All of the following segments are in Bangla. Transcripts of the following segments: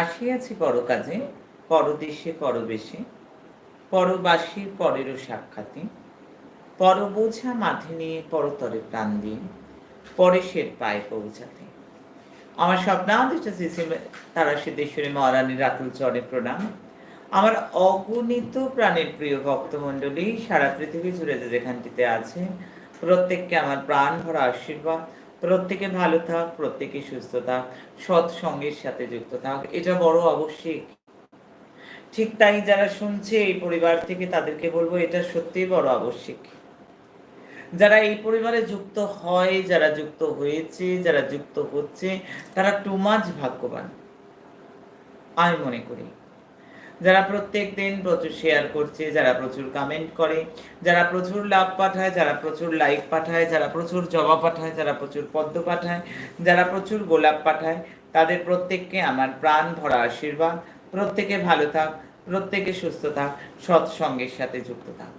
আসিয়াছি পর কাজে পরদেশে পরবেশে পরবাসীর পরেরও সাক্ষাতে পরবোঝা মাথে নিয়ে পরতরে প্রাণ দিয়ে পরেশের পায়ে পৌঁছাতে। আমার স্বপ্নাদিষ্ট তারা সিদ্ধেশ্বরী মহারানীর রাতুল চরণে প্রণাম। আমার অগণিত প্রাণের প্রিয় ভক্তমণ্ডলী, সারা পৃথিবী জুড়ে যেখানটিতে আছে প্রত্যেককে আমার প্রাণ ভরা আশীর্বাদ। প্রত্যেকে ভালো থাক, প্রত্যেকে সুস্থ থাক সৎসঙ্গের সাথে যুক্ত থাক, এটা বড় আবশ্যিক। ঠিক তাই যারা শুনছে এই পরিবার থেকে তাদেরকে বলব, এটা সত্যিই বড় আবশ্যিক। যারা এই পরিবারে যুক্ত হয়, যারা যুক্ত হয়েছে, যারা যুক্ত হচ্ছে, তারা টু মাছ ভাগ্যবান। আমি মনে করি। যারা প্রত্যেক দিন প্রচুর শেয়ার করছে, যারা প্রচুর কমেন্ট করে, যারা প্রচুর লাভ পাঠায়, যারা প্রচুর লাইক পাঠায়, যারা প্রচুর জবা পাঠায়, যারা প্রচুর পদ্ম পাঠায়, যারা প্রচুর গোলাপ পাঠায়, তাদের প্রত্যেককে আমার প্রাণ ভরা আশীর্বাদ। প্রত্যেকে ভালো থাক, প্রত্যেকে সুস্থ থাক, সৎসঙ্গের সাথে যুক্ত থাক।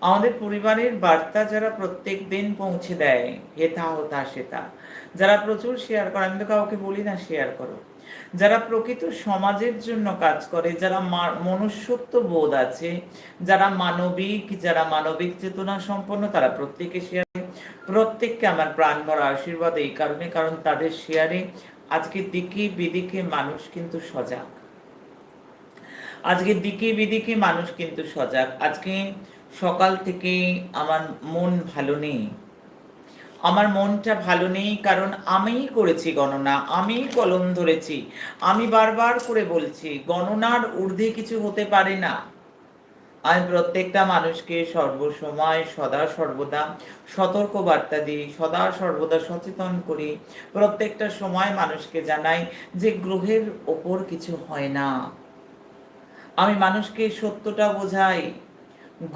আমাদের পরিবারের বার্তা যারা প্রত্যেক দিন পৌঁছে দেয় হেথা হোতা সেতা। যারা প্রচুর শেয়ার করে, আমি তো কাউকে বলি না শেয়ার করো। যারা প্রকৃত সমাজের জন্য কাজ করে, যারা মনুষ্যত্ব বোধ আছে, যারা মানবিক যারা মানবিক চেতনা সম্পন্ন, তারা প্রত্যেকে শেয়ারে। প্রত্যেককে আমার প্রাণ ভরা আশীর্বাদ এই কারণে, কারণ তাদের শেয়ারে আজকে দিকে বিদিকে মানুষ কিন্তু সজাগ। আজকে দিকে বিদিকে মানুষ কিন্তু সজাগ। আজকে সকাল থেকে আমার মন ভালো নেই। আমার মনটা ভালো নেই, কারণ আমিই করেছি গণনা, আমিই কলম ধরেছি, আমি বারবার করে বলছি, গণনার ঊর্ধ্বে কিছু হতে পারে না। আমি প্রত্যেকটা মানুষকে সর্বসময় সদা সর্বদা সতর্ক বার্তা দিই, সদা সর্বদা সচেতন করি, প্রত্যেকটা সময় মানুষকে জানাই যে গ্রহের ওপর কিছু হয় না। আমি মানুষকে সত্যটা বোঝাই,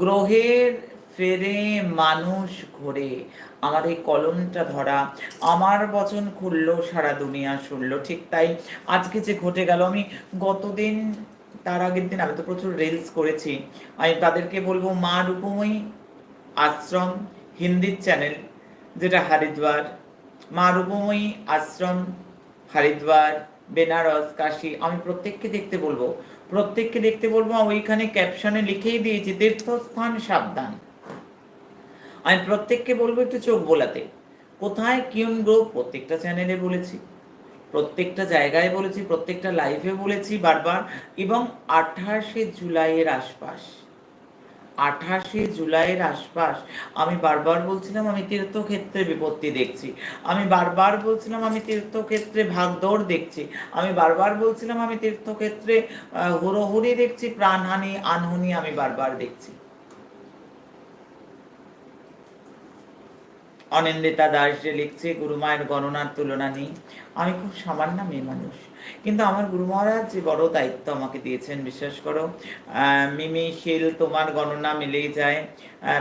গ্রহের ফেরে মানুষ ঘোরে। আমার এই কলমটা ধরা, আমার বচন খুললো, সারা দুনিয়া শুনলো। ঠিক তাই আজকে যে ঘটে গেল, আমি গতদিন, তার আগের দিন আমি তো প্রচুর রিলস করেছি। আমি তাদেরকে বলব, মা রূপময়ী আশ্রম হিন্দির চ্যানেল যেটা হরিদ্বার। মা রূপময়ী আশ্রম, হরিদ্বার, বেনারস, কাশি, আমি প্রত্যেককে দেখতে বলব। প্রত্যেককে দেখতে বলব ওইখানে ক্যাপশনে লিখেই দিয়েছি, তীর্থস্থান সাবধান। আমি প্রত্যেককে বলব একটু চোখ বোলাতে। কোথায় কিউন গ্রুপ প্রত্যেকটা চ্যানেলে বলেছি। প্রত্যেকটা জায়গায় বলেছি, প্রত্যেকটা লাইভে বলেছি বারবার। এবং আঠাশে জুলাইয়ের আশপাশ, আঠাশে জুলাইয়ের আশপাশ, আমি বারবার বলছিলাম আমি তীর্থক্ষেত্রে বিপত্তি দেখছি। আমি বারবার বলছিলাম আমি তীর্থক্ষেত্রে ভাগদৌড় দেখছি। আমি বারবার বলছিলাম আমি তীর্থক্ষেত্রে হুড়োহুড়ি দেখছি, প্রাণহানি, আনহানি আমি বারবার দেখছি। অনিন্দিতা দাস যে লিখছে গুরুমায়ের গণনার তুলনা নেই। আমি খুব সামান্য মেয়ে মানুষ, কিন্তু আমার গুরু মহারাজ যে বড় দায়িত্ব আমাকে দিয়েছেন, বিশ্বাস করো। মিমি, শীল, তোমার গণনা মিলেই যায়।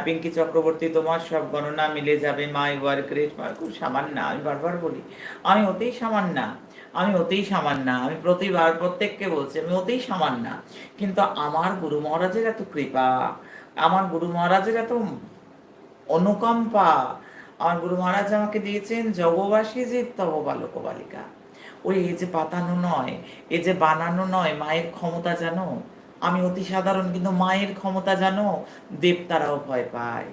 পিঙ্কি চক্রবর্তী, তোমার সব গণনা মিলে যাবে। মা ইউ আর গ্রেট খুব সামান্য, আমি বারবার বলি, আমি অতেই সামান্য, আমি অতেই সামান্য, আমি প্রতিবার প্রত্যেককে বলছি, আমি অতেই সামান্য, কিন্তু আমার গুরু মহারাজের এত কৃপা, আমার গুরু মহারাজের এত অনুকম্পা আমার গুরু মহারাজ আমাকে দিয়েছেন জগবাসী যে তব বালক বালিকা ওই এই যে পাতানো নয়, এ যে বানানো নয়, মায়ের ক্ষমতা জানো? আমি অতি সাধারণ, কিন্তু মায়ের ক্ষমতা জানো? দেবতারাও ভয় পায়।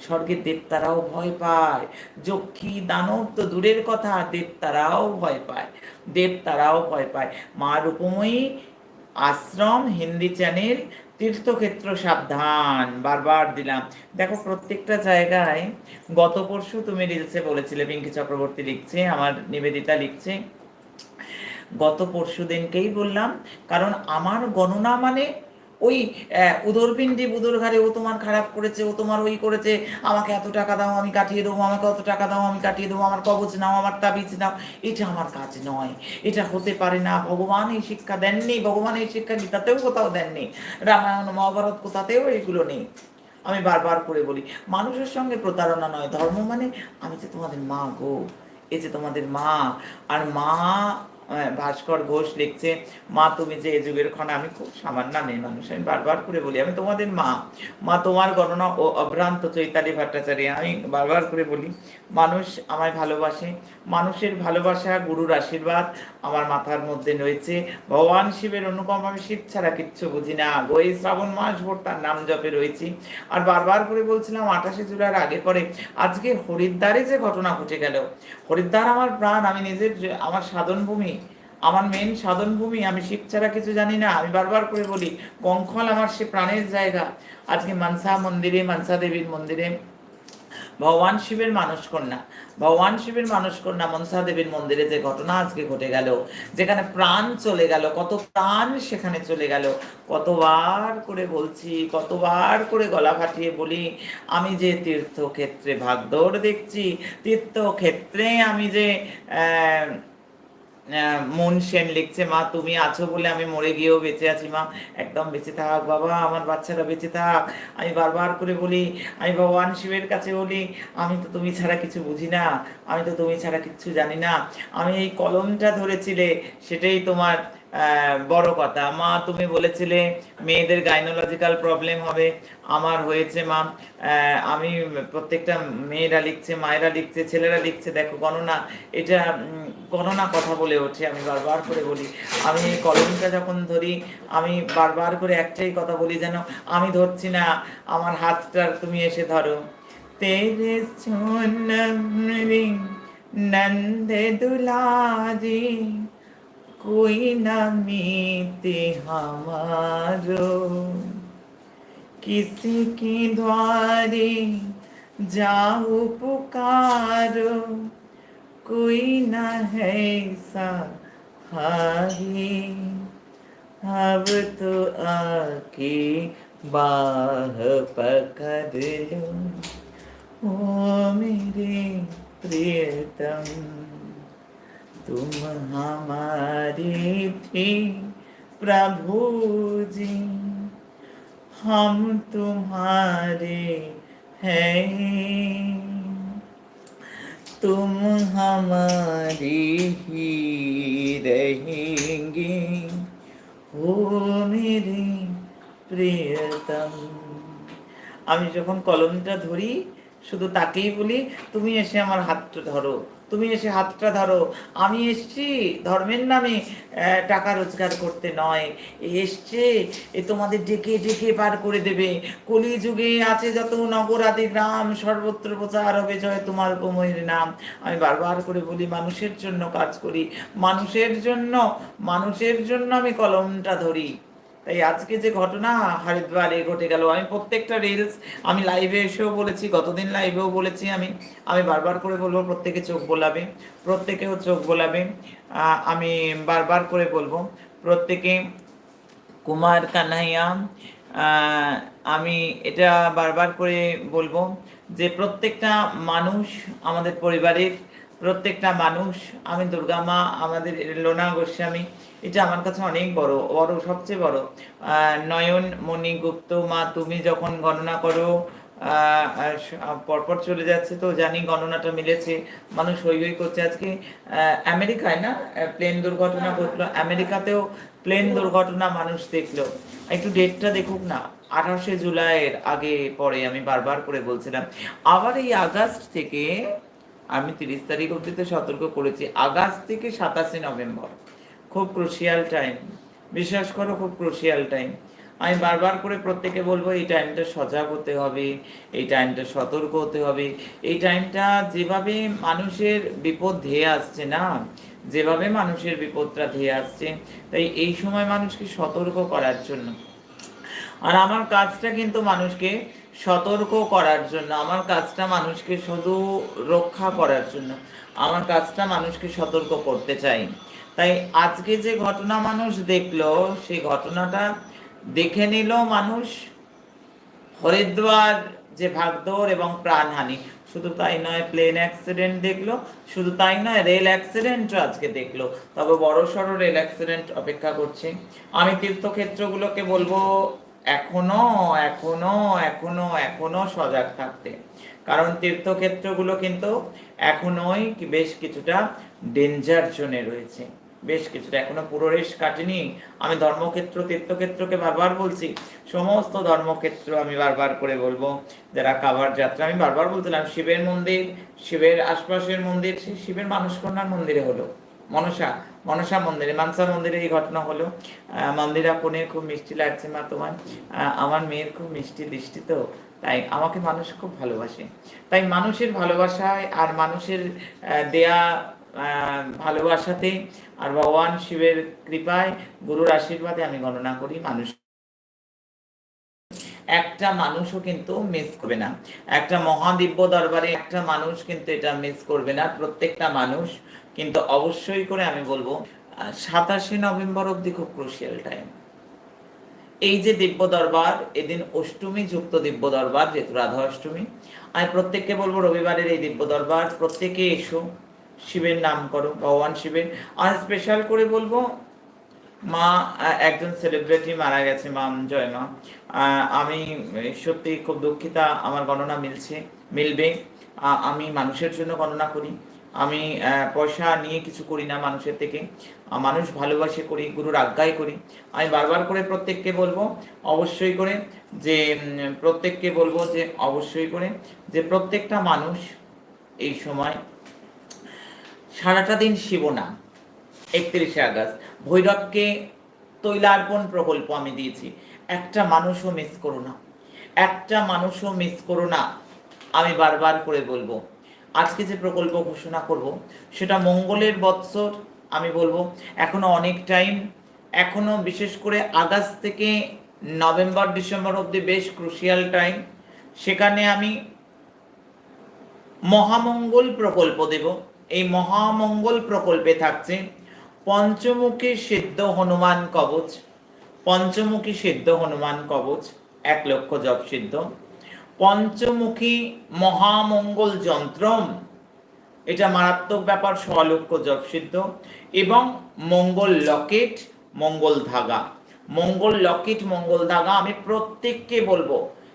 স্বর্গের দেবতারাও ভয় পায়। যক্ষী দানব তো দূরের কথা, দেবতারাও ভয় পায়। দেবতারাও ভয় পায়। মা রূপময়ী আশ্রম, হিন্দি চ্যানেল তীর্থক্ষেত্র সাবধান, বারবার দিলাম। দেখো, প্রত্যেকটা জায়গায় গত পরশু তুমি রিলসে বলেছিলে, পিঙ্কি চক্রবর্তী লিখছে, আমার নিবেদিতা লিখছে। গত পরশু দিনকেই বললাম, কারণ আমার গণনা মানে ওই উদরপিণ্ডি বুদর ঘাড়ে ও তোমার খারাপ করেছে, ও তোমার ওই করেছে, আমাকে এত টাকা দাও, আমি কাটিয়ে দেবো, আমাকে অত টাকা দাও, আমি কাটিয়ে দেবো, আমার কবচ নাও, আমার তাবিজ নাও। এটা আমার কাজ নয়। এটা হতে পারে না। ভগবান এই শিক্ষা দেননি, ভগবান এই শিক্ষা গীতাতেও কোথাও দেননি। রামায়ণ, মহাভারত কোথাতেও এগুলো নেই। আমি বারবার করে বলি, মানুষের সঙ্গে প্রতারণা নয়, ধর্ম মানে আমি যে তোমাদের মা গো এই যে তোমাদের মা, আর মা ভাস্কর ঘোষ লিখছে, মা, তুমি যে এ যুগের ক্ষণ আমি খুব সামান্য মেয়ে মানুষ, আমি বারবার করে বলি, আমি তোমাদের মা। মা, তোমার গণনা ও অভ্রান্ত চৈতালি ভট্টাচার্য, আমি বারবার করে বলি, মানুষ আমায় ভালোবাসে, মানুষের ভালোবাসা গুরুর আশীর্বাদ আমার মাথার মধ্যে রয়েছে। ভগবান শিবের অনুপম আমি শিব ছাড়া কিচ্ছু বুঝি না। ওই শ্রাবণ মাস ভোর তার নাম জপে রয়েছি। আর বারবার করে বলছিলাম, আঠাশে জুলাইয়ের আগে পরে, আজকে হরিদ্বারে যে ঘটনা ঘটে গেল, হরিদ্বার আমার প্রাণ, আমি নিজের আমার সাধন ভূমি আমার মেন সাধন ভূমি, আমি শিব ছাড়া কিছু জানি না। আমি বারবার করে বলি, কঙ্খল আমার সে প্রাণের জায়গা। আজকে মানসা মন্দিরে, মানসা দেবীর মন্দিরে ভগবান শিবের মানুষ কন্যা ভগবান শিবের মানুষ কন্যা মনসা দেবীর মন্দিরে যে ঘটনা আজকে ঘটে গেল, যেখানে প্রাণ চলে গেল, কত প্রাণ সেখানে চলে গেল, কতবার করে বলছি, কতবার করে গলা ফাটিয়ে বলি, আমি যে তীর্থক্ষেত্রে ভাগদৌড় দেখছি, তীর্থক্ষেত্রে আমি যে মন সেন লিখছে, মা, তুমি আছো বলে আমি মরে গিয়েও বেঁচে আছি, মা। একদম বেঁচে থাক, বাবা, আমার বাচ্চারা বেঁচে থাক। আমি বারবার করে বলি, আমি ভগবান শিবের কাছে বলি, আমি তো তুমি ছাড়া কিছু বুঝি না, আমি তো তুমি ছাড়া কিছু জানি না। আমি এই কলমটা ধরেছিলে, সেটাই তোমার বড় কথা। মা, তুমি বলেছিলে মেয়েদের গাইনোলজিক্যাল প্রবলেম হবে। আমার হয়েছে, মা। আমি প্রত্যেকটা মেয়েরা লিখছে, মায়েরা লিখছে, ছেলেরা লিখছে। দেখো, গণনা, এটা গণনা কথা বলে ওঠে, আমি বারবার করে বলি। আমি এই কলমটা যখন ধরি, আমি বারবার করে একটাই কথা বলি যেন, আমি ধরছি না, আমার হাতটা তুমি এসে ধরো। নন্দ দুলারি कोई न मीते हमारो। किसी के द्वारे जाओ पुकारो। कोई न है सहारे अब तो आके बाह पकड़ लो। ओ मेरे प्रियतम। तुम हमारे थे प्रभु जी हम तुम्हारे हैं तुम हमारे ही रहेंगे ও মেরে প্রিয়তম আমি যখন কলমটা ধরি শুধু তাকেই বলি তুমি এসে আমার হাতটা ধরো তুমি এসে হাতটা ধরো। আমি এসছি ধর্মের নামে টাকা রোজগার করতে নয়। এসছে, এ তোমাদের ডেকে ডেকে পার করে দেবে। কলি যুগে আছে যত নগর আদি গ্রাম, সর্বত্র প্রচার হবে জয় তোমার উপময়ের নাম। আমি বারবার করে বলি, মানুষের জন্য কাজ করি। মানুষের জন্য মানুষের জন্য আমি কলমটা ধরি। তাই আজকে যে ঘটনা হরিদ্বারে ঘটে গেল, আমি প্রত্যেকটা রিলস আমি লাইভে এসেও বলেছি, গতদিন লাইভেও বলেছি আমি আমি বারবার করে বলব, প্রত্যেকে চোখ বোলাবে, প্রত্যেকেও চোখ বোলাবে আমি বারবার করে বলব, প্রত্যেকে কুমার কানাইয়া আমি এটা বারবার করে বলব যে প্রত্যেকটা মানুষ আমাদের পরিবারের, প্রত্যেকটা মানুষ, আমি দুর্গা মা, আমাদের লোনা গোস্বামী এটা আমার কাছে অনেক বড় বড়, সবচেয়ে বড়। নয়ন মণি গুপ্ত মা, তুমি যখন গণনা করো পরপর চলে যাচ্ছে, তো জানি গণনাটা মিলেছে। মানুষ হই হই করছে। আজকে আমেরিকায় না প্লেন দুর্ঘটনা ঘটলো। আমেরিকাতেও প্লেন দুর্ঘটনা মানুষ দেখল। একটু ডেটটা দেখুক না, আঠাশে জুলাইয়ের আগে পরে আমি বারবার করে বলছিলাম। আবার এই আগস্ট থেকে, আমি তিরিশ তারিখ অবধি তো সতর্ক করেছি, আগস্ট থেকে সাতাশে নভেম্বর। খুব ক্রুশিয়াল টাইম বিশ্বাস করো, খুব ক্রুশিয়াল টাইম আমি বারবার করে প্রত্যেকে বলব, এই টাইমটা সজাগ হতে হবে, এই টাইমটা সতর্ক হতে হবে। এই টাইমটা যেভাবে মানুষের বিপদ ধেয়ে আসছে না, যেভাবে মানুষের বিপদটা ধেয়ে আসছে, তাই এই সময় মানুষকে সতর্ক করার জন্য। আর আমার কাজটা কিন্তু মানুষকে সতর্ক করার জন্য, আমার কাজটা মানুষকে শুধু রক্ষা করার জন্য। আমার কাজটা মানুষকে সতর্ক করতে চাই। তাই আজকে যে ঘটনা মানুষ দেখল, সেই ঘটনাটা দেখে নিল মানুষ হরিদ্বার, যে ভাগদৌড় এবং প্রাণহানি। শুধু তাই নয় প্লেন অ্যাক্সিডেন্ট দেখল, শুধু তাই নয় রেল অ্যাক্সিডেন্টও আজকে দেখল। তবে বড় সড়ো রেল অ্যাক্সিডেন্ট অপেক্ষা করছে। আমি তীর্থক্ষেত্রগুলোকে বলব, এখনও এখনও এখনও এখনও সজাগ থাকতে। কারণ তীর্থক্ষেত্রগুলো কিন্তু এখনোই বেশ কিছুটা ডেঞ্জার জোনে রয়েছে। বেশ কিছুটা, এখনও পুরো রেশ কাটেনি। আমি ধর্মক্ষেত্র, তীর্থক্ষেত্রকে বারবার বলছি। সমস্ত ধর্মক্ষেত্র আমি বারবার করে বলব। যারা কাবার যাত্রা, আমি বারবার বলছিলাম, শিবের মন্দির, শিবের আশপাশের মন্দির শিবের মানুষকন্যার মন্দিরে হলো। মনসা মনসা মন্দিরে, মানসা মন্দিরে এই ঘটনা হলো। মন্দিরা কোণে খুব মিষ্টি লাগছে, মা তোমার। আমার মেয়ের খুব মিষ্টি দৃষ্টি তো, তাই আমাকে মানুষ খুব ভালোবাসে। তাই মানুষের ভালোবাসায় আর মানুষের দেয়া ভালোবাসাতে আর ভগবান শিবের কৃপায়, গুরুর আশীর্বাদে আমি গণনা করি মানুষ। একটা মানুষও কিন্তু মিস করবে না। একটা মহাদিব্য দরবারে একটা মানুষ কিন্তু এটা মিস করবে না, প্রত্যেকটা মানুষ। কিন্তু অবশ্যই করে আমি বলব সাতাশে নভেম্বর অব্দি খুব ক্রুশিয়াল টাইম এই যে দিব্য দরবার, এদিন অষ্টমী যুক্ত দিব্য দরবার, যেহেতু রাধা অষ্টমী। আমি প্রত্যেককে বলব, রবিবারের এই দিব্য দরবার, প্রত্যেকে এসো। শিবের নাম করো, ভগবান শিবের। আর স্পেশাল করে বলব, মা একজন সেলিব্রিটি মারা গেছে মা জয় মা আমি সত্যি খুব দুঃখিতা, আমার গণনা মিলছে, মিলবে। আমি মানুষের জন্য গণনা করি। আমি পয়সা নিয়ে কিছু করি না মানুষের থেকে। মানুষ ভালোবাসে করি, গুরুর আজ্ঞায় করি। আমি বারবার করে প্রত্যেককে বলব, অবশ্যই করে যে প্রত্যেককে বলব যে, অবশ্যই করে যে, প্রত্যেকটা মানুষ এই সময় সারাটা দিন শিবনাম একত্রিশে আগস্ট। ভৈরবকে তৈলার্পণ প্রকল্প আমি দিয়েছি। একটা মানুষও মিস করো না। একটা মানুষও মিস করো না। আমি বারবার করে বলব, আজকে যে প্রকল্প ঘোষণা করব, সেটা মঙ্গলের বৎসর, আমি বলব, এখনও অনেক টাইম এখনও বিশেষ করে আগস্ট থেকে নভেম্বর, ডিসেম্বর অবধি বেশ ক্রুশিয়াল টাইম সেখানে আমি মহামঙ্গল প্রকল্প দেব। এই মহামঙ্গল প্রকল্পে থাকছে পঞ্চমুখী সিদ্ধ হনুমান কবচ, পঞ্চমুখী সিদ্ধ হনুমান কবচ, এক লক্ষ জপ সিদ্ধ, পঞ্চমুখী মহামঙ্গল যন্ত্রম, এটা মারাত্মক ব্যাপার স্বলক্ষ জপ সিদ্ধ, এবং মঙ্গল লকেট, মঙ্গল ধাগা। মঙ্গল লকেট, মঙ্গল ধাগা, আমি প্রত্যেককে বলব,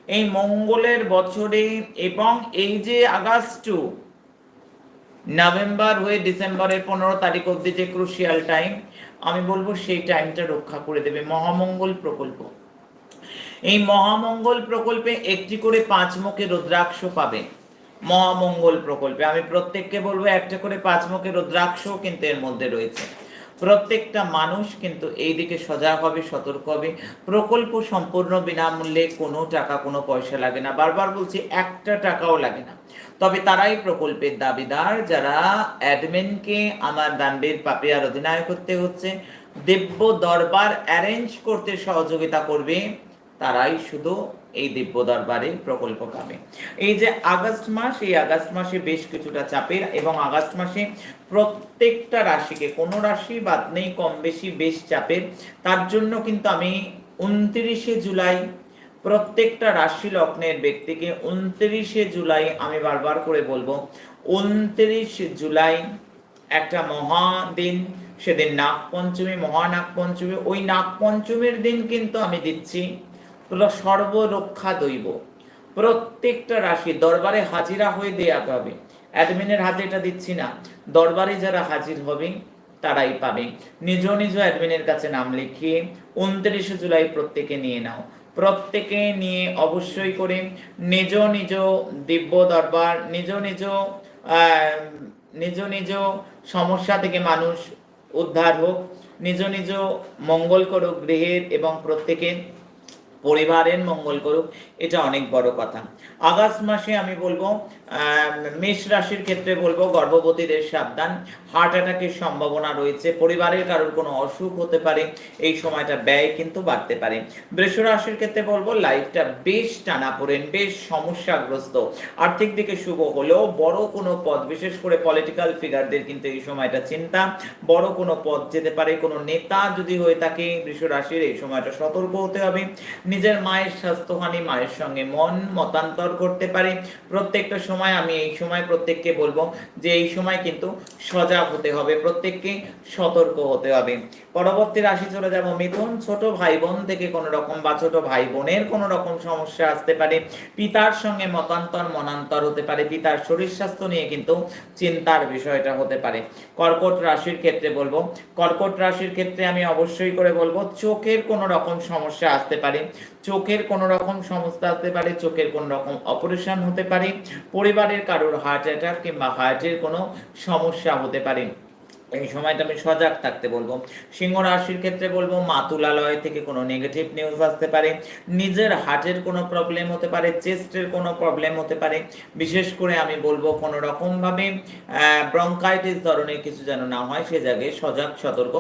এই মঙ্গলের বছরে এবং এই যে আগস্ট নভেম্বর হয়ে ডিসেম্বরের পনেরো তারিখ অব্দি যে ক্রুশিয়াল টাইম আমি বলব সেই টাইমটা রক্ষা করে দেবে। মহামঙ্গল প্রকল্প। এই মহামঙ্গল প্রকল্পে একটি করে পাঁচ মুখে রুদ্রাক্ষ পাবে। মহামঙ্গল প্রকল্পে। আমি প্রত্যেককে বলব একটা করে পাঁচ মুখে রুদ্রাক্ষ কিন্তু এর মধ্যে রয়েছে। প্রত্যেকটা মানুষ কিন্তু এই দিকে সজাগ হবে, সতর্ক হবে। প্রকল্প সম্পূর্ণ বিনামূল্যে কোনো টাকা, কোনো পয়সা লাগে না। বারবার বলছি, একটা টাকাও লাগে না। তবে তারাই প্রকল্পের দাবিদার যারা অ্যাডমিনকে আমার দান্ডের পাপিয়ার অধিনায়ক করতে হচ্ছে, দিব্য দরবার অ্যারেঞ্জ করতে সহযোগিতা করবে, তারাই শুধু এই দিব্য দরবারে প্রকল্প পাবে। এই যে আগস্ট মাস, এই আগস্ট মাসে বেশ কিছুটা চাপের এবং আগস্ট মাসে প্রত্যেকটা রাশিকে, কোনো রাশি বাদ নেই, কম বেশি বেশ চাপের। তার জন্য কিন্তু আমি উনত্রিশে জুলাই প্রত্যেকটা রাশি লগ্নের ব্যক্তিকে উনত্রিশে জুলাই আমি বারবার করে বলব, উনত্রিশ জুলাই একটা মহা দিন সেদিন নাগ পঞ্চমী মহানাগ পঞ্চমী ওই নাগ পঞ্চমীর দিন কিন্তু আমি দিচ্ছি সর্বরক্ষা দৈব। প্রত্যেকটা রাশি দরবারে হাজিরা হয়ে দেয়া হবে। অ্যাডমিনের হাতে এটা দিচ্ছি না। দরবারে যারা হাজির হবে, তারাই পাবে। নিজ নিজ অ্যাডমিনের কাছে নাম লিখিয়ে উনত্রিশে জুলাই প্রত্যেকে নিয়ে নাও। প্রত্যেকে নিয়ে অবশ্যই করে নিজ নিজ দিব্য দরবার, নিজ নিজ নিজ নিজ সমস্যা থেকে মানুষ উদ্ধার হোক, নিজ নিজ মঙ্গল করুক গৃহের এবং প্রত্যেকের। পরিবারের মঙ্গল করুক, এটা অনেক বড় কথা। আগস্ট মাসে আমি বলব মেষ রাশির ক্ষেত্রে বলব, গর্ভবতীদের সাবধান। হার্ট অ্যাটাকের সম্ভাবনা রয়েছে। পরিবারের কারোর কোনো অসুখ হতে পারে, এই সময়টা ব্যয় কিন্তু বাড়তে পারে। বৃষ রাশির ক্ষেত্রে বলব লাইফটা বেশ টানাপোড়েন, বেশ সমস্যাগ্রস্ত। আর্থিক দিকে শুভ হলেও বড় কোনো পদ বিশেষ করে পলিটিক্যাল ফিগারদের কিন্তু এই সময়টা চিন্তা। বড় কোনো পদ যেতে পারে, কোনো নেতা যদি হয়ে থাকে, বৃষ রাশির এই সময়টা সতর্ক হতে হবে। নিজের মায়ের স্বাস্থ্যহানি, মায়ের সঙ্গে মন মতান্তর করতে পারে। প্রত্যেকটা সময় আমি এই সময় প্রত্যেককে বলব যে এই সময় কিন্তু সজাগ হতে হবে, প্রত্যেককে সতর্ক হতে হবে। পরবর্তী রাশি চলে যাব মিথুন। ছোট ভাই বোন থেকে কোনো রকম বা ছোট ভাই বোনের কোনো রকম সমস্যা আসতে পারে। পিতার সঙ্গে মতান্তর, মনান্তর হতে পারে। পিতার শরীর স্বাস্থ্য নিয়ে কিন্তু চিন্তার বিষয়টা হতে পারে। কর্কট রাশির ক্ষেত্রে বলব, কর্কট রাশির ক্ষেত্রে আমি অবশ্যই করে বলব, চোখের কোনো রকম সমস্যা আসতে পারে। চোখের কোনো রকম সমস্যা হতে পারে, চোখের কোনো রকম অপারেশন হতে পারে, পরিবারের কারোর হার্ট অ্যাটাক কিংবা হার্টের কোনো সমস্যা হতে পারে। এই সময়টা আমি সজাগ থাকতে বলব। সিংহ রাশির ক্ষেত্রে বলব, মাতুলালয় থেকে কোনো নেগেটিভ নিউজ আসতে পারে। নিজের হার্টের কোনো প্রবলেম হতে পারে চেস্টের কোনো প্রবলেম হতে পারে। বিশেষ করে আমি বলব, কোনো রকমভাবে ব্রঙ্কাইটিস ধরনের কিছু যেন না হয়, সে জায়গায় সজাগ, সতর্ক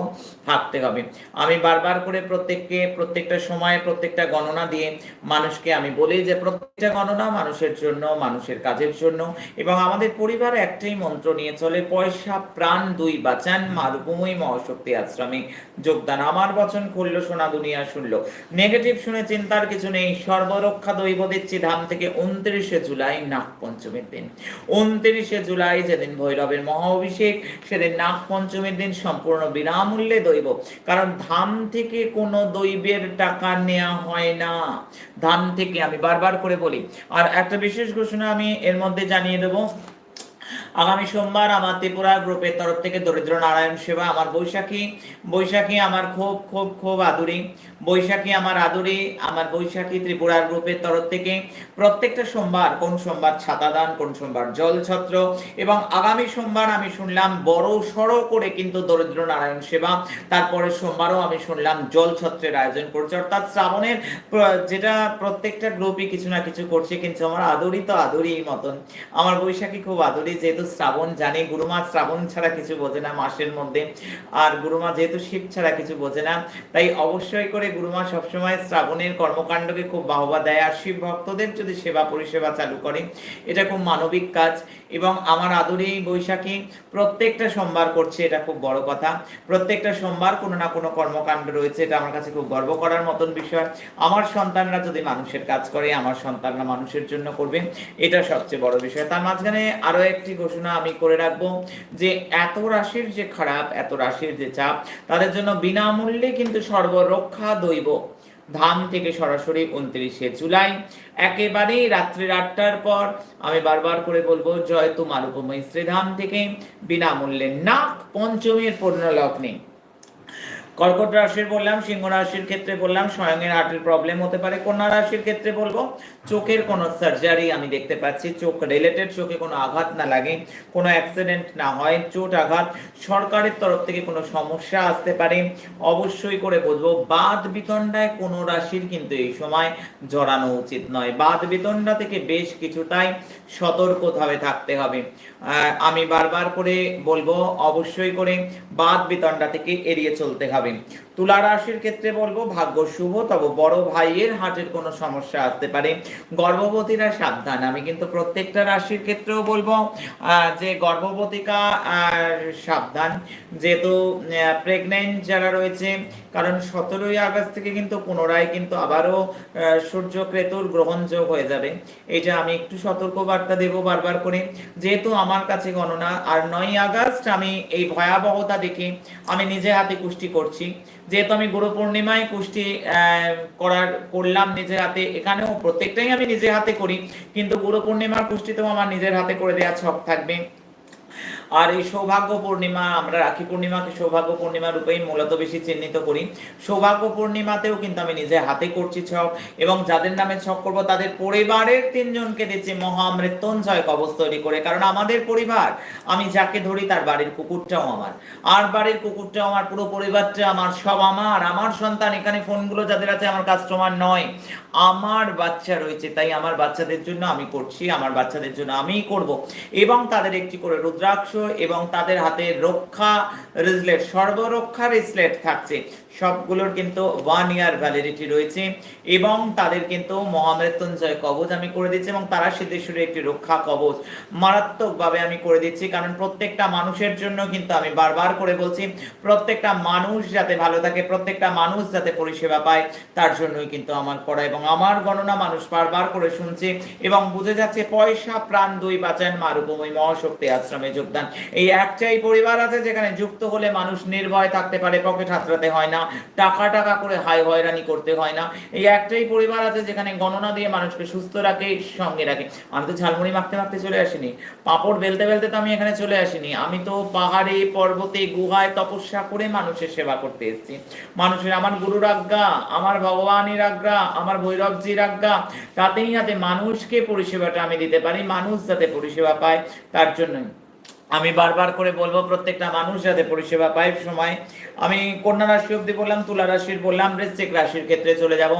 থাকতে হবে। আমি বারবার করে প্রত্যেককে, প্রত্যেকটা সময়ে, প্রত্যেকটা গণনা দিয়ে মানুষকে আমি বলি যে, প্রত্যেকটা গণনা মানুষের জন্য, মানুষের কাজের জন্য। এবং আমাদের পরিবার একটাই মন্ত্র নিয়ে চলে, পয়সা, প্রাণ, দুই বাঁচান, মারুকুমই মহাশক্তি আশ্রমে যোগদান। আমার বচন খুললো সোনা দুনিয়া শুনলো। নেগেটিভ শুনে চিন্তার কিছু নেই। সর্বরক্ষা দৈব দিচ্ছি ধাম থেকে উনত্রিশে জুলাই নাগ পঞ্চমীর দিন। উনত্রিশে জুলাই যেদিন ভৈরবের মহা অভিষেক, সেদিন নাগ পঞ্চমীর দিন সম্পূর্ণ বিনামূল্যে দৈব। কারণ ধাম থেকে কোনো দৈবের টাকা নেওয়া হয় না। ধাম থেকে আমি বারবার করে বলি। আর একটা বিশেষ ঘোষণা আমি এর মধ্যে জানিয়ে দেবো। আগামী সোমবার আমার ত্রিপুরা গ্রুপের তরফ থেকে দরিদ্র নারায়ণ সেবা, আমার বৈশাখী বৈশাখী আমার খুব খুব খুব আদুরি। বৈশাখী আমার আদুরি, আমার বৈশাখী ত্রিপুরার গ্রুপের তরফ থেকে প্রত্যেকটা সোমবার, কোন সোমবার ছাতা দান, কোন সোমবার জল ছত্র, এবং আগামী সোমবার আমি শুনলাম বড় সড়ো করে কিন্তু দরিদ্র নারায়ণ সেবা। তারপরে সোমবারও আমি শুনলাম জল ছত্রের আয়োজন করছে। অর্থাৎ শ্রাবণের যেটা প্রত্যেকটা গ্রুপই কিছু না কিছু করছে, কিন্তু আমার আদুরি তো আদুরি মতন। আমার বৈশাখী খুব আদুরি, যেহেতু শ্রাবণ জানি, গুরুমা শ্রাবণ ছাড়া কিছু বোঝে না মাসের মধ্যে, আর গুরুমা যেহেতু শিব ছাড়া কিছু বোঝে না, তাই অবশ্যই করে গুরুমা সবসময় শ্রাবণের কর্মকাণ্ডকে খুব বাহবা দেয়, আর শিব ভক্তদের যদি সেবা পরিষেবা চালু করে, এটা খুব মানবিক কাজ, এবং আমার আদুরি বৈশাখী প্রত্যেকটা সোমবার করছে, এটা খুব বড় কথা, প্রত্যেকটা সোমবার কোনো না কোনো কর্মকাণ্ড রয়েছে, এটা আমার কাছে খুব গর্ব করার মতন বিষয়, আমার সন্তানরা যদি মানুষের কাজ করে, আমার সন্তানরা মানুষের জন্য করবে, এটা সবচেয়ে বড় বিষয়, তার মাঝখানে আরও একটি ঘোষণা আমি করে রাখব যে এত রাশির যে খারাপ, এত রাশির যে চাপ, তাদের জন্য বিনামূল্যে কিন্তু সর্বরক্ষা দৈব। ধাম থেকে সরাসরি উনত্রিশে জুলাই, একেবারেই রাত্রি আটটার পর আমি বারবার করে বলব, জয় তোমার উপময় শ্রীধাম থেকে বিনামূল্যে নাক পঞ্চমীর পূর্ণ লগ্নে কর্কট রাশির বললাম, সিংহ রাশির ক্ষেত্রে বললাম স্বয়ংয়ের হার্টের প্রবলেম হতে পারে। কন্যা রাশির ক্ষেত্রে বলব, চোখের কোনো সার্জারি আমি দেখতে পাচ্ছি। চোখ রিলেটেড চোখে কোনো আঘাত না লাগে, কোনো অ্যাক্সিডেন্ট না হয়, চোট আঘাত। সরকারের তরফ থেকে কোনো সমস্যা আসতে পারে। অবশ্যই করে বলব, বাদ বিতণ্ডায় কোনো রাশির কিন্তু এই সময় জড়ানো উচিত নয়। বাদ বিতণ্ডা থেকে বেশ কিছুটাই সতর্কভাবে থাকতে হবে। আমি বারবার করে বলব, অবশ্যই করে বাদ বিতণ্ডা থেকে এড়িয়ে চলতে হবে। তুলা রাশির ক্ষেত্রে বলব, ভাগ্য শুভ, তবে বড় ভাইয়ের হার্টের কোনো সমস্যা আসতে পারে। গর্ভবতীরা সাবধান। আমি কিন্তু প্রত্যেকটা রাশির ক্ষেত্রেও বলব যে গর্ভবতীকা সাবধান। যেহেতু প্রেগনেন্ট যারা রয়েছে, কারণ সতেরোই আগস্ট থেকে কিন্তু পুনরায় কিন্তু আবারও সূর্য ক্রেতুর গ্রহণযোগ হয়ে যাবে। এটা আমি একটু সতর্ক বার্তা দেবো বারবার করে। যেহেতু আমার কাছে গণনা, আর নয় আগস্ট আমি এই ভয়াবহতা দেখে আমি নিজে হাতে কুষ্টি করছি। যেহেতু আমি গুরু পূর্ণিমায় কুষ্টি করার করলাম নিজের হাতে, এখানেও প্রত্যেকটাই আমি নিজের হাতে করি। কিন্তু গুরু পূর্ণিমার কুষ্টিতেও আমার নিজের হাতে করে দেওয়ার ছক থাকবে। আর এই সৌভাগ্য পূর্ণিমা আমরা রাখি পূর্ণিমাকে সৌভাগ্য পূর্ণিমা রূপেই মূলত বেশি চিহ্নিত করি। সৌভাগ্য পূর্ণিমাতেও কিন্তু আমি নিজে হাতে করছি ছক এবং যাদের নামে ছক করব তাদের পরিবারের তিনজনকে দিচ্ছি মহামৃত্যুঞ্জয় কবচ তৈরি করে। কারণ আমাদের পরিবার, আমি যাকে ধরি তার বাড়ির কুকুরটাও আমার। আর বাড়ির কুকুরটাও আমার, পুরো পরিবারটা আমার, সব আমার। আমার সন্তান, এখানে ফোনগুলো যাদের আছে আমার কাস্টমার নয়। আমার বাচ্চা রয়েছে, তাই আমার বাচ্চাদের জন্য আমি করছি, আমার বাচ্চাদের জন্য আমিই করব। এবং তাদের একটি করে রুদ্রাক্ষ এবং তাদের হাতে রক্ষা রিজলেট সর্বরক্ষা রিজলেট থাকছে। সবগুলোর কিন্তু ওয়ান ইয়ার ভ্যালিডিটি রয়েছে এবং তাদের কিন্তু মহামৃত্যুঞ্জয় কবচ আমি করে দিচ্ছি এবং তারা সিদ্ধেশ্বরের একটি রক্ষা কবচ। মারাত্মকভাবে আমি করে দিচ্ছি কারণ প্রত্যেকটা মানুষের জন্য কিন্তু আমি বারবার করে বলছি, প্রত্যেকটা মানুষ যাতে ভালো থাকে, প্রত্যেকটা মানুষ যাতে পরিষেবা পায়, তার জন্যই কিন্তু আমার করা এবং আমার গণনা মানুষ বারবার করে শুনছে এবং বুঝে যাচ্ছে, পয়সা, প্রাণ দুই বাঁচান মারুপময় মহাশক্তি আশ্রমে যোগদান। এই একটাই পরিবার আছে যেখানে যুক্ত হলে মানুষ নির্ভয় থাকতে পারে, পকেট হাতড়াতে হয় না, টাকা টাকা করে হাই হয়রানি করতে হয় না। এই একটাই পরিবার আছে যেখানে গণনা দিয়ে মানুষকে সুস্থ রাখে, সঙ্গে রাখে। আমি তো ঝালমুড়ি মাখতে মাখতে চলে আসিনি। পাপড় বেলতে বেলতে তো আমি এখানে চলে আসিনি। আমি তো পাহাড়ে, পর্বতে, গুহায় তপস্যা করে মানুষের সেবা করতে এসেছি। মানুষের আমার গুরুর আজ্ঞা, আমার ভগবানের আজ্ঞা, আমার ভৈরবজির আজ্ঞা, তাতেই যাতে মানুষকে পরিষেবাটা আমি দিতে পারি, মানুষ যাতে পরিষেবা পায়, তার জন্যই। আমি বারবার করে বলব, প্রত্যেকটা মানুষ যাতে পরিষেবা পায় সময়। আমি কন্যা রাশি অব্দি বললাম, তুলা রাশির বললাম, বৃশ্চিক রাশির ক্ষেত্রে চলে যাব।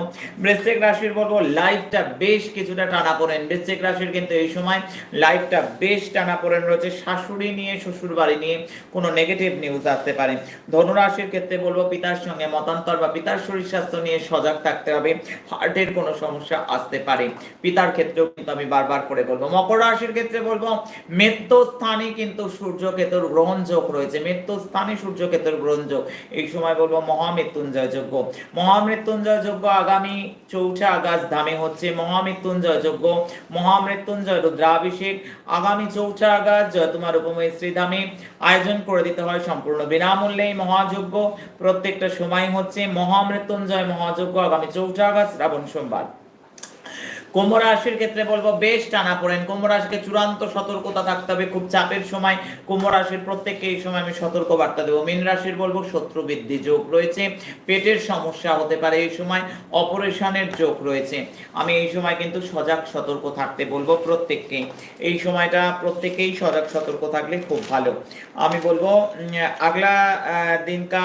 বৃশ্চিক রাশির বলব, লাইফটা বেশ কিছুটা টানা পড়েন বৃশ্চিক রাশির কিন্তু এই সময় লাইফটা বেশ টানা পড়েন রয়েছে, শাশুড়ি নিয়ে শ্বশুর বাড়ি নিয়ে কোনো নেগেটিভ নিউজ আসতে পারে। ধনুরাশির ক্ষেত্রে বলব, পিতার সঙ্গে মতান্তর বা পিতার শরীর স্বাস্থ্য নিয়ে সজাগ থাকতে হবে হার্টের কোনো সমস্যা আসতে পারে। পিতার ক্ষেত্রেও কিন্তু আমি বারবার করে বলব, মকর রাশির ক্ষেত্রে বলব মৃত্যু স্থানে কিন্তু সূর্য কেতুর গ্রহণ যোগ রয়েছে, মৃত্যু স্থানে সূর্য কেতুর গ্রহণ যোগ এই সময় বলব মহামৃত্যুঞ্জয় যজ্ঞ মহামৃত্যুঞ্জয় যজ্ঞ আগামী চৌঠা আগস্ট ধামে হচ্ছে মহামৃত্যুঞ্জয় যজ্ঞ মহামৃত্যুঞ্জয় রুদ্রাভিষেক আগামী চৌঠা আগস্ট জয় তোমার উপময় শ্রীধামে আয়োজন করে দিতে হয় সম্পূর্ণ বিনামূল্যে মহাযজ্ঞ। প্রত্যেকটা সময় হচ্ছে মহামৃত্যুঞ্জয় মহাযজ্ঞ আগামী চৌঠা আগস্ট, শ্রাবণ সোমবার। কুম্ভ রাশির ক্ষেত্রে বলব বেশ টানা পড়েন কুম্ভ রাশিকে চূড়ান্ত সতর্কতা থাকতে হবে। খুব চাপের সময় কুম্ভ রাশির প্রত্যেককে এই সময় আমি সতর্ক বার্তা দেবো। মীন রাশির বলব শত্রু বৃদ্ধি যোগ রয়েছে। পেটের সমস্যা হতে পারে এই সময়। অপারেশনের যোগ রয়েছে। আমি এই সময় কিন্তু সজাগ সতর্ক থাকতে বলব প্রত্যেককে। এই সময়টা প্রত্যেকেই সজাগ সতর্ক থাকলে খুব ভালো। আমি বলব আগলা কা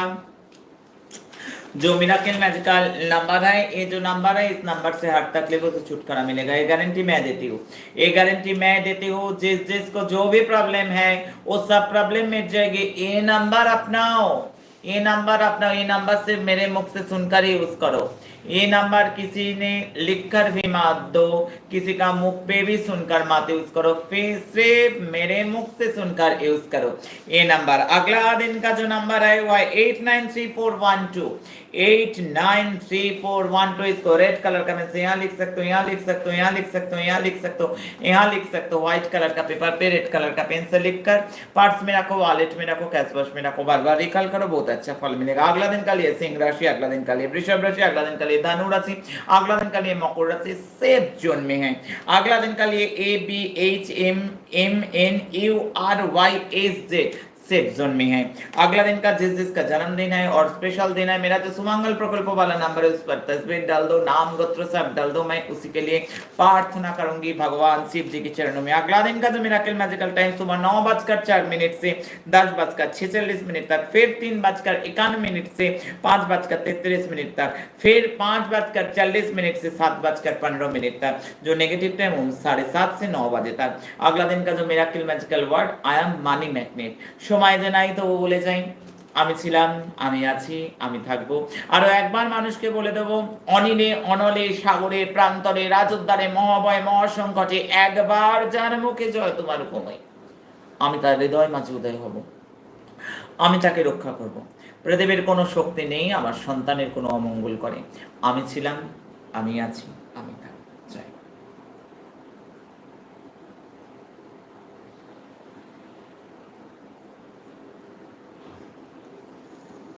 जो मिराकल मैजिकल नंबर है, ये जो नंबर है, इस नंबर से हर तकलीफों से छुटकारा मिलेगा। ये गारंटी मैं देती हूँ। ये गारंटी मैं देती हूँ, जिस जिसको जो भी प्रॉब्लम है, वो सब प्रॉब्लम मिट जाएगी। ये नंबर अपनाओ। ये नंबर अपनाओ। ये नंबर सिर्फ़ मेरे मुख से सुनकर यूज़ करो। ये नंबर किसी ने लिखकर भी मत दो, किसी का मुख पे भी सुनकर मत यूज़ करो। फिर सिर्फ़ मेरे मुख से सुनकर यूज़ करो। ये नंबर। अगला दिन का जो नंबर है, वो है eight nine three four one two eight nine three four one two इसको रेड कलर का मैं यहाँ लिख सकता हूँ, यहाँ लिख सकता हूँ, यहाँ लिख सकता हूँ, यहाँ लिख सकता हूँ, यहाँ लिख सकता हूँ व्हाइट कलर का पेपर पे रेड कलर का पेन से लिख कर पर्स में रखो वॉलेट में रखो कैश बॉक्स में रखो, बार बार रिकॉल करो, बहुत अच्छा फल मिलेगा। अगला दिन का लिए सिंह राशि, अगला दिन का लिए वृषभ राशि, अगला दिन का लिए धनु राशि, अगला दिन का लिए मकर राशि सेफ़ जोन में है। अगला दिन का लिए A B H M M N U R Y S Z safe zone में है। अगला दिन का जिस जिसका जन्मदिन है और स्पेशल दिन है, मेरा जो सुमंगल प्रकल्प वाला नंबर है, उस पर तस्वीर डाल दो, नाम गोत्र सब डाल दो, मैं उसी के लिए प्रार्थना करूँगी भगवान शिव जी के चरणों में। अगला दिन का जो मेरा मैजिकल टाइम सुबह नौ बजकर चार मिनट से दस बजकर छिचल्लिस मिनट तक, फिर तीन बजकर इक्यावन मिनट से पाँच बजकर तैतीस मिनट तक, फिर पाँच बजकर चालीस मिनट से सात बजकर पंद्रह मिनट तक, जो नेगेटिव टाइम साढ़े सात से नौ बजे तक। अगला दिन का जो मेरा magical word I am money magnet সময় যে নাই তো বলে যাই। আমি ছিলাম, আমি আছি, আমি থাকব। আরও একবার মানুষকে বলে দেবো, অনিলে, অনলে, সাগরে, প্রান্তরে রাজোদ্দারে মহাভয় মহাসংকটে একবার যার মুখে জয় তোমার উপময় আমি তার হৃদয় মাঝে উদয় হব। আমি তাকে রক্ষা করব। প্রদেবের কোনো শক্তি নেই, আমার সন্তানের কোনো অমঙ্গল করে। আমি ছিলাম, আমি আছি।